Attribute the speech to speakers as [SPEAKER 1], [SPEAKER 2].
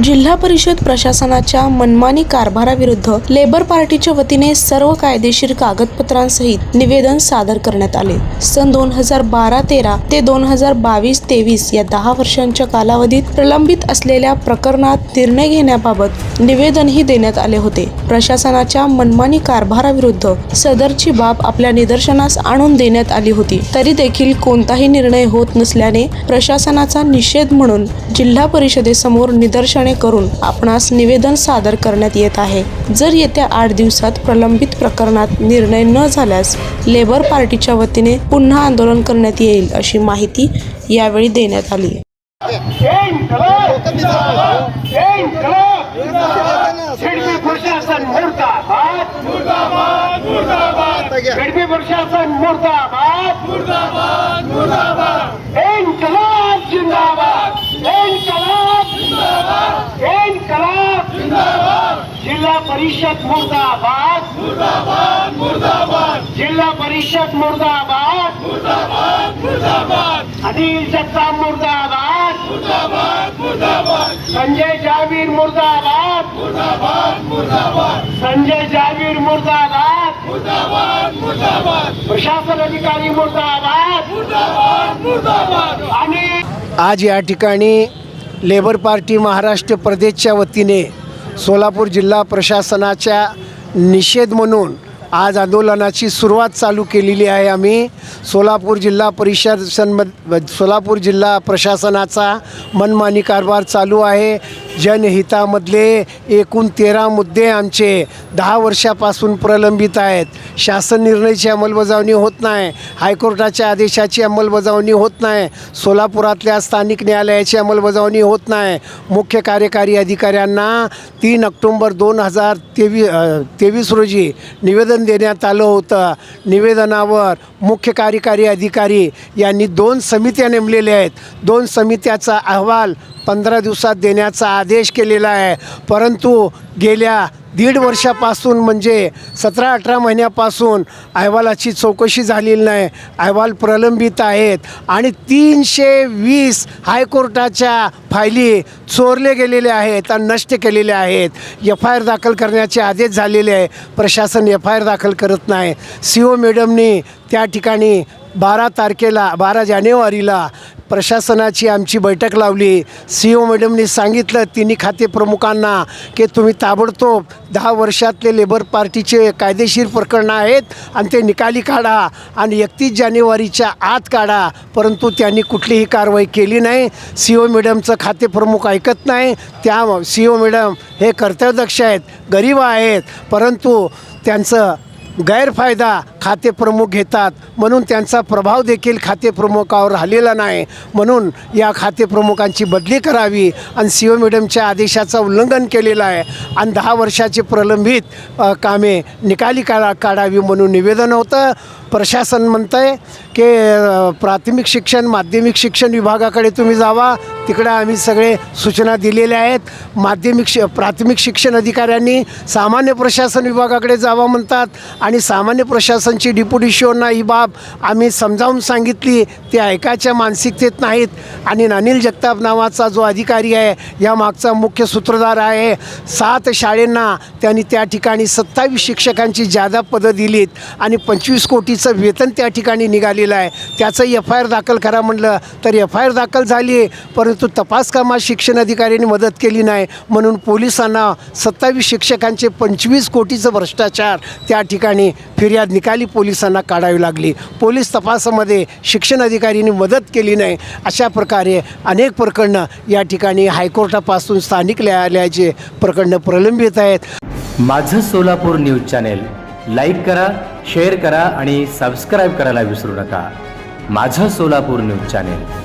[SPEAKER 1] जिल्हा परिषद प्रशासनाच्या मनमानी कारभाराविरुद्ध लेबर पार्टीच्या वतीने सर्व कायदेशीर कागदपत्रांसहित निवेदन सादर करण्यात आले. सन दोन हजार बारा तेरा ते दोन हजार बावीस तेवीस या दहा वर्षांच्या कालावधीत प्रलंबित असलेल्या प्रकरणात निर्णय घेण्याबाबत निवेदनही देण्यात आले होते. प्रशासनाच्या मनमानी कारभाराविरुद्ध सदरची बाब आपल्या निदर्शनास आणून देण्यात आली होती. तरी देखील कोणताही निर्णय होत नसल्याने प्रशासनाचा निषेध म्हणून जिल्हा परिषदेसमोर निदर्शन करून आपणास निवेदन सादर करण्यात येत आहे. जर येत्या आठ दिवसात प्रलंबित प्रकरणात निर्णय न झाल्यास लेबर पार्टीच्या वतीने पुन्हा आंदोलन करण्यात येईल अशी माहिती यावेळी देण्यात आली.
[SPEAKER 2] प्रशासन परिषद मुर्दाबाद। मुर्दाबाद मुर्दाबाद। जिल्हा परिषद मुर्दाबाद। मुर्दाबाद मुर्दाबाद। अनिल जगताप मुर्दाबाद। मुर्दाबाद मुर्दाबाद। संजय जावीर मुर्दाबाद। मुर्दाबाद मुर्दाबाद। संजय जावीर मुर्दाबाद। मुर्दाबाद मुर्दाबाद। प्रशासन अधिकारी मुर्दाबाद। मुर्दाबाद मुर्दाबाद। आणि
[SPEAKER 3] आज या ठिकाणी लेबर पार्टी महाराष्ट्र प्रदेशच्या वतीने सोलापूर जिल्हा प्रशासनाच्या निषेध म्हणून आज आंदोलनाची सुरुवात चालू केलेली आहे आम्ही. सोलापूर जिल्हा परिषद सन्म सोलापूर जिल्हा प्रशासनाचा मनमानी कारभार चालू आहे. जनहितामधले एकूण तेरा मुद्दे आमचे दहा वर्षापासून प्रलंबित आहेत. शासन निर्णयाची अंमलबजावणी होत नाही. हायकोर्टाच्या आदेशाची अंमलबजावणी होत नाही. सोलापुरातल्या स्थानिक न्यायालयाची अंमलबजावणी होत नाही. मुख्य कार्यकारी अधिकाऱ्यांना तीन ऑक्टोंबर दोन हजार तेवी तेवीस रोजी निवेदन देण्यात आलं होतं. निवेदनावर मुख्य कार्यकारी अधिकारी यांनी दोन समित्या नेमलेल्या आहेत. दोन समित्याचा अहवाल पंधरा दिवसात देण्याचा आदेश केलेला आहे. परंतु गेल्या दीड वर्षापासून म्हणजे सतरा अठरा महिन्यापासून अहवालाची चौकशी झालेली नाही. अहवाल प्रलंबित आहेत आणि तीनशे वीस हायकोर्टाच्या फायली चोरले गेलेले आहेत आणि नष्ट केलेले आहेत. एफ आय आर दाखल करण्याचे आदेश झालेले आहे. प्रशासन एफ आय आर दाखल करत नाही. सी ओ मॅडमनी त्या ठिकाणी बारा तारखेला बारा जानेवारीला प्रशासनाची आमची बैठक लावली. सी ओ मॅडमनी सांगितलं तिन्ही खाते प्रमुखांना की तुम्ही ताबडतोब दहा वर्षातले लेबर पार्टीचे कायदेशीर प्रकरणं आहेत आणि ते निकाली काढा आणि एकतीस जानेवारीच्या आत काढा. परंतु त्यांनी कुठलीही कारवाई केली नाही. सी ओ मॅडमचं खाते प्रमुख ऐकत नाही. त्या सी ओ मॅडम हे कर्तव्यदक्ष आहेत गरीब आहेत. परंतु त्यांचं गैरफायदा खातेप्रमुख घेतात. म्हणून त्यांचा प्रभाव देखील खातेप्रमुखावर राहिलेला नाही. म्हणून या खातेप्रमुखांची बदली करावी आणि सी ओ मॅडमच्या आदेशाचं उल्लंघन केलेलं आहे. आणि दहा वर्षाची प्रलंबित कामे निकाली काढा काढावी म्हणून निवेदन होतं. प्रशासन म्हणतं आहे की प्राथमिक शिक्षण माध्यमिक शिक्षण विभागाकडे तुम्ही जावा. तिकडं आम्ही सगळे सूचना दिलेल्या आहेत. माध्यमिक शि प्राथमिक शिक्षण अधिकाऱ्यांनी सामान्य प्रशासन विभागाकडे जावा म्हणतात. आणि सामान्य प्रशासन प्रशासनची डिप्युटेशनना ही बाब आम्ही समजावून सांगितली ते ऐकायच्या मानसिकतेत नाहीत. आणि अनिल जगताप नावाचा जो अधिकारी आहे या मागचा मुख्य सूत्रधार आहे. सात शाळेंना त्यांनी त्या ठिकाणी सत्तावीस शिक्षकांची जादा पदं दिलीत आणि पंचवीस कोटीचं वेतन त्या ठिकाणी निघालेलं आहे. त्याचं एफ आय आर दाखल करा म्हटलं तर एफ आय आर दाखल झाली परंतु तपास कामात शिक्षण अधिकाऱ्यांनी मदत केली नाही. म्हणून पोलिसांना सत्तावीस शिक्षकांचे पंचवीस कोटीचं भ्रष्टाचार त्या ठिकाणी फिर्याद निकाली पोलिसांना काढावी लागली. पोलीस तपासामध्ये शिक्षण अधिकारीने मदत केली नाही. अशा प्रकारे अनेक प्रकरणं या ठिकाणी हायकोर्टापासून स्थानिक न्यायालयाचे प्रकरणं प्रलंबित आहेत.
[SPEAKER 4] माझं सोलापूर न्यूज चॅनेल लाईक करा शेअर करा आणि सबस्क्राईब करायला विसरू नका. माझं सोलापूर न्यूज चॅनेल.